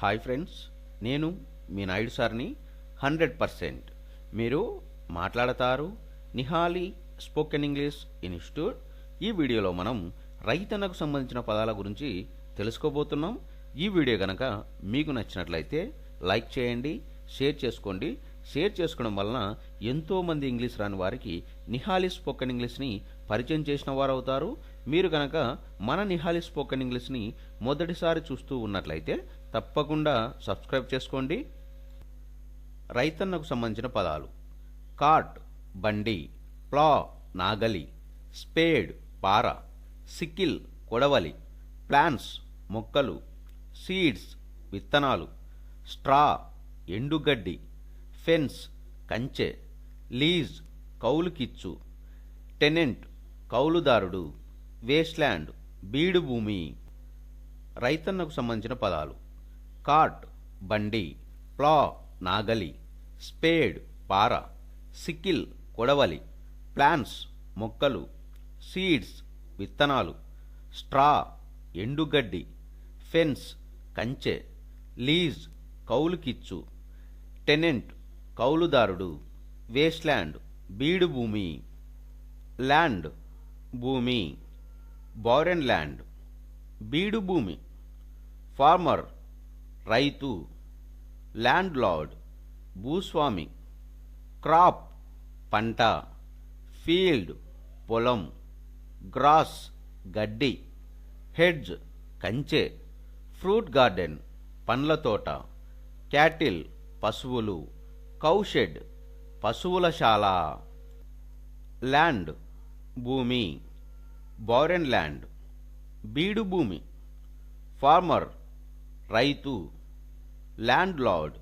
Hi friends నేను మీ నాయుడు సార్ని hundred percent. మీరు మాట్లాడతారు నిహాలి స్పోకెన్ ఇంగ్లీష్ ఇన్స్టిట్యూట్. ఈ వీడియోలో మనం రైతన్నకు సంబంధించిన పదాల గురించి తెలుసుకోబోతున్నాం. ఈ వీడియో కనుక మీకు నచ్చినట్లయితే లైక్ చేయండి షేర్ చేసుకోండి. షేర్ చేసుకోవడం వలన ఎంతోమంది ఇంగ్లీష్ రాని వారికి నిహాలి స్పోకెన్ ఇంగ్లీష్ని పరిచయం చేసిన వారు అవుతారు మీరు కనుక మన నిహాలి స్పోకెన్ ఇంగ్లీష్ని మొదటిసారి చూస్తూ ఉన్నట్లయితే తప్పకుండా సబ్స్క్రైబ్ చేసుకోండి. రైతన్నకు సంబంధించిన పదాలు. కార్ట్ బండి ప్లా నాగలి స్పేడ్ పార సికిల్ కొడవలి ప్లాన్స్ మొక్కలు సీడ్స్ విత్తనాలు స్ట్రా ఎండుగడ్డి ఫెన్స్ కంచె లీజ్ కౌలుకిచ్చు టెనెంట్ కౌలుదారుడు. వేస్ట్ల్యాండ్ బీడు భూమి రైతన్నకు సంబంధించిన పదాలు. కార్ట్ బండి ప్లా నాగలి స్పేడ్ పార సికిల్ కొడవలి ప్లాన్స్ మొక్కలు సీడ్స్ విత్తనాలు స్ట్రా ఎండుగడ్డి ఫెన్స్ కంచె లీజ్ కౌలుకిచ్చు టెనెంట్ కౌలుదారుడు వేస్ట్ల్యాండ్ బీడు భూమి ల్యాండ్ భూమి. బారెన్ ల్యాండ్ బీడు భూమి ఫార్మర్ రైతు ల్యాండ్ లార్డ్ భూస్వామి క్రాప్ పంట ఫీల్డ్ పొలం గ్రాస్ గడ్డి హెడ్జ్ కంచె ఫ్రూట్ గార్డెన్ పండ్ల తోట క్యాటిల్ పశువులు కౌషెడ్ పశువుల శాల. ల్యాండ్ భూమి బారెన్ ల్యాండ్ బీడు భూమి. ఫార్మర్ రైతు. ల్యాండ్ లార్డ్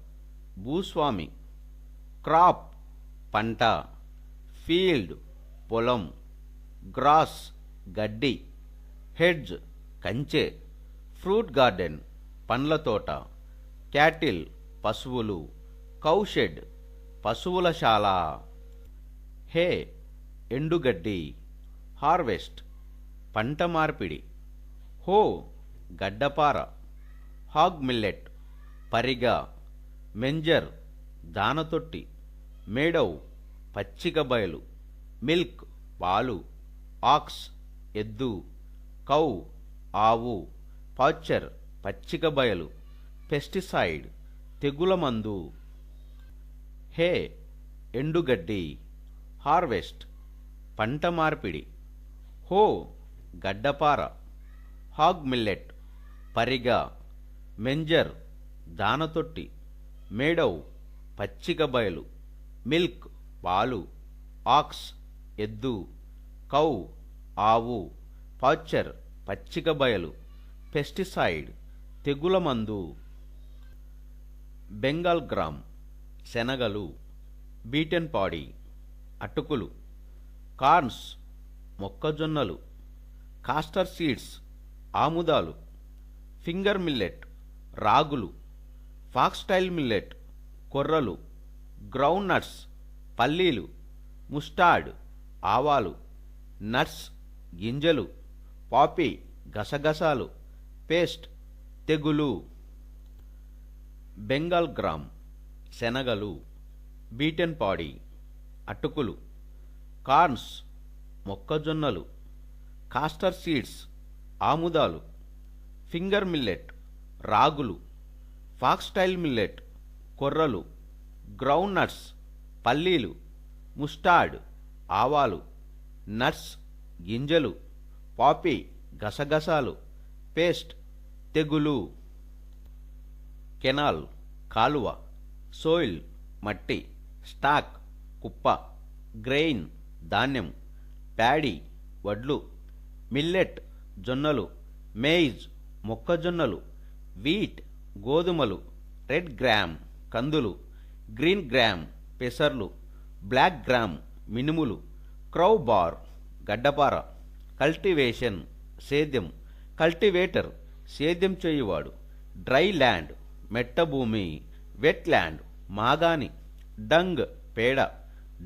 భూస్వామి. క్రాప్ పంట. ఫీల్డ్ పొలం. గ్రాస్ గడ్డి. హెడ్జ్ కంచె. ఫ్రూట్ గార్డెన్ పండ్ల తోట. క్యాటిల్ పశువులు. కౌషెడ్ పశువుల శాల. హే ఎండుగడ్డి. హార్వెస్ట్ పంట మార్పిడి. హో గడ్డపార. Hog millet. పరిగ. మెంజర్. దానతొట్టి. మేడవ్ పచ్చిక బయలు. మిల్క్. పాలు. ఆక్స్. ఎద్దు. కౌ. ఆవు. పాచర్ పచ్చిక బయలు. పెస్టిసైడ్. తెగుల మందు. హే ఎండుగడ్డి. హార్వెస్ట్. పంట మార్పిడి. హో గడ్డపార హాగ్ మిల్లెట్ పరిగ మెంజర్ దానతొట్టి మేడవ్ పచ్చిక బయలు మిల్క్ పాలు ఆక్స్ ఎద్దు కౌ ఆవు పాచర్ పచ్చిక బయలు పెస్టిసైడ్ తెగుల మందు బెంగాల్ గ్రామ్ శనగలు బీటెన్ పాడి అటుకులు కార్న్స్ మొక్కజొన్నలు. కాస్టర్ సీడ్స్ ఆముదాలు ఫింగర్ మిల్లెట్ రాగులు ఫాక్స్టైల్ మిల్లెట్ కొర్రలు గ్రౌండ్ నట్స్ పల్లీలు ముస్టార్డ్ ఆవాలు నట్స్ గింజలు పాపీ గసగసాలు పేస్ట్ తెగులు బెంగాల్ గ్రామ్ శనగలు బీటెన్ పాడి అటుకులు కార్న్స్ మొక్కజొన్నలు. కాస్టర్ సీడ్స్ ఆముదాలు ఫింగర్ మిల్లెట్ రాగులు ఫాక్స్టైల్ మిల్లెట్ కొర్రలు గ్రౌండ్ నట్స్ పల్లీలు ముస్టార్డ్ ఆవాలు నట్స్ గింజలు పాపీ గసగసాలు పేస్ట్ తెగులు కెనాల్ కాలువ సోయిల్ మట్టి స్టాక్ కుప్ప గ్రెయిన్ ధాన్యం ప్యాడీ వడ్లు మిల్లెట్ జొన్నలు మేయిజ్ మొక్కజొన్నలు వీట్ గోధుమలు రెడ్ గ్రామ్ కందులు గ్రీన్ గ్రామ్ పెసర్లు బ్లాక్ గ్రామ్ మినుములు క్రౌ బార్ గడ్డపార కల్టివేషన్ సేద్యం కల్టివేటర్ సేద్యం చేయువాడు డ్రై ల్యాండ్ మెట్టభూమి వెట్ ల్యాండ్ మాగాని డంగ్ పేడ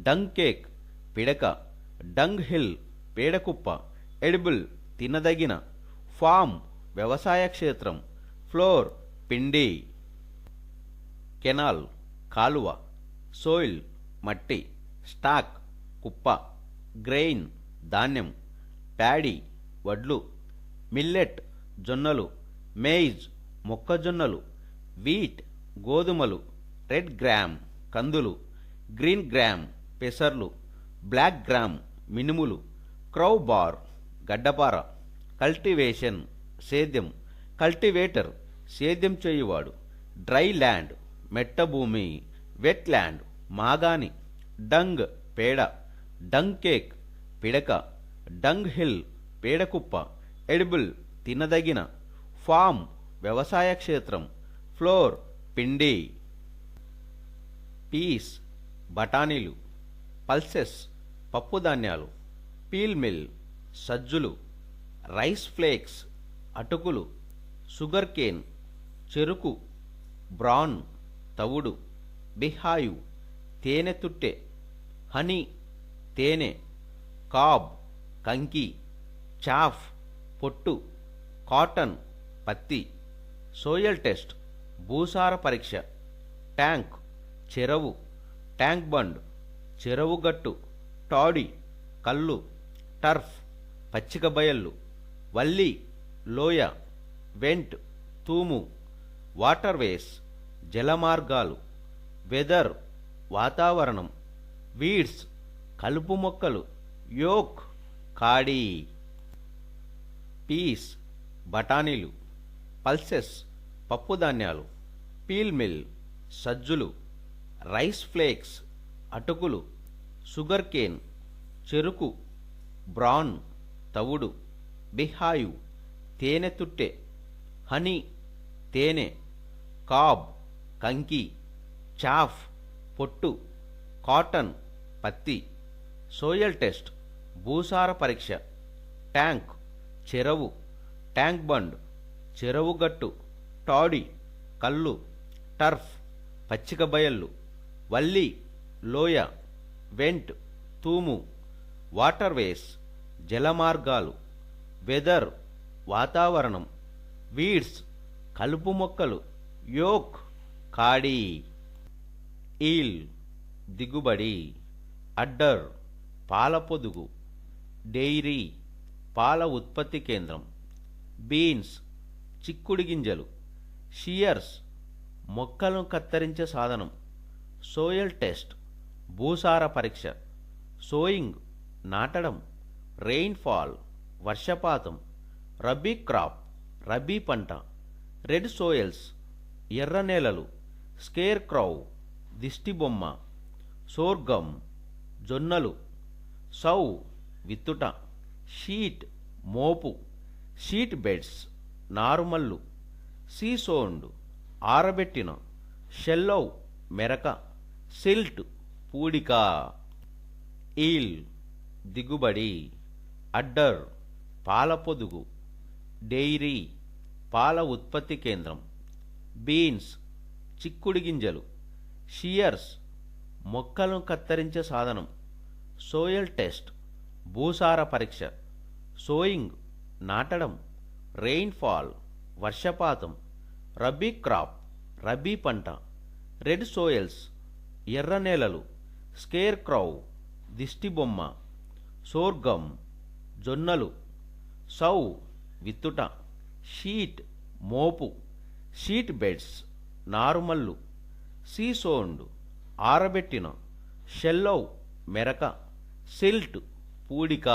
డంగ్ కేక్ పిడక డంగ్ హిల్ పేడకుప్ప ఎడిబుల్ తినదగిన. ఫామ్ వ్యవసాయ క్షేత్రం. ఫ్లోర్ పిండి. కెనాల్ కాలువ. సోయిల్ మట్టి. స్టాక్ కుప్ప. గ్రెయిన్ ధాన్యం. ప్యాడీ వడ్లు. మిల్లెట్ జొన్నలు. మేజ్ మొక్కజొన్నలు. వీట్ గోధుమలు. రెడ్ గ్రామ్ కందులు. గ్రీన్ గ్రామ్ పెసర్లు. బ్లాక్ గ్రామ్ మినుములు. క్రౌ బార్ గడ్డపార కల్టివేషన్ సేద్యం కల్టివేటర్ సేద్యం చేయువాడు డ్రై ల్యాండ్ మెట్ట భూమి వెట్ ల్యాండ్ మాగాని డంగ్ పేడ డంగ్ కేక్ పిడక డంగ్ హిల్ పేడకుప్ప ఎడిబుల్ తినదగిన ఫామ్ వ్యవసాయ క్షేత్రం ఫ్లోర్ పిండి పీస్ బఠానీలు పల్సెస్ పప్పుధాన్యాలు పీల్ మిల్ సజ్జులు రైస్ ఫ్లేక్స్ అటుకులు షుగర్ కేన్ చెరుకు బ్రాన్ తవుడు బిహాయు తేనె తుట్టె హనీ తేనె కాబ్ కంకి చాఫ్ పొట్టు కాటన్ పత్తి సోయల్ టెస్ట్ భూసార పరీక్ష ట్యాంక్ చెరవు ట్యాంక్ బండ్ చెరవుగట్టు టాడీ కళ్ళు టర్ఫ్ పచ్చిక బయళ్ళు వల్లి లోయ వెంట్ తూము వాటర్వేస్ జలమార్గాలు వెదర్ వాతావరణం వీడ్స్ కలుపు మొక్కలు యోక్ కాడి పీస్ బఠానీలు పల్సెస్ పప్పుధాన్యాలు పీల్ మిల్ సజ్జులు రైస్ ఫ్లేక్స్ అటుకులు షుగర్ కేన్ చెరుకు బ్రాన్ తవుడు బిహాయు తేనె తుట్టె హనీ తేనె కాబ్ కంకి చాఫ్ పొట్టు కాటన్ పత్తి సోయల్ టెస్ట్ భూసార పరీక్ష ట్యాంక్ చెరవు ట్యాంక్ బండ్ చెరవుగట్టు టాడీ కళ్ళు టర్ఫ్ పచ్చిక బయళ్ళు వల్లి లోయ వెంట్ తూము వాటర్వేస్ జలమార్గాలు వెదర్ వాతావరణం వీడ్స్ కలుపు మొక్కలు యోక్ కాడి ఈల్ దిగుబడి అడ్డర్ పాల పొదుగు డెయిరీ పాల ఉత్పత్తి కేంద్రం బీన్స్ చిక్కుడు గింజలు షియర్స్ మొక్కలను కత్తిరించే సాధనం సోయల్ టెస్ట్ భూసార పరీక్ష సోయింగ్ నాటడం రెయిన్ఫాల్ వర్షపాతం రబీ క్రాప్ రబీ పంట రెడ్ సోయల్స్ ఎర్ర నేలలు స్కేర్ క్రౌ దిష్టిబొమ్మ సోర్గం జొన్నలు సౌ విత్తుట షీట్ మోపు షీట్ బెడ్స్ నారుమల్లు సీసోండ్ ఆరబెట్టిన షెల్లౌ మెరక సిల్ట్ పూడిక. ఈల్ దిగుబడి. అడ్డర్ పాల పొదుగు డెయిరీ పాల ఉత్పత్తి కేంద్రం బీన్స్ చిక్కుడు గింజలు షియర్స్ మొక్కలను కత్తిరించే సాధనం సోయల్ టెస్ట్ భూసార పరీక్ష సోయింగ్ నాటడం రెయిన్ఫాల్ వర్షపాతం రబీ క్రాప్ రబీ పంట రెడ్ సోయల్స్ ఎర్ర నేలలు స్కేర్ క్రౌ దిష్టిబొమ్మ సోర్గం జొన్నలు సౌ విత్తుట షీట్ మోపు షీట్ బెడ్స్ నారుమల్లు సీసోండు ఆరబెట్టిన షెల్లౌ మెరక సిల్ట్ పూడిక.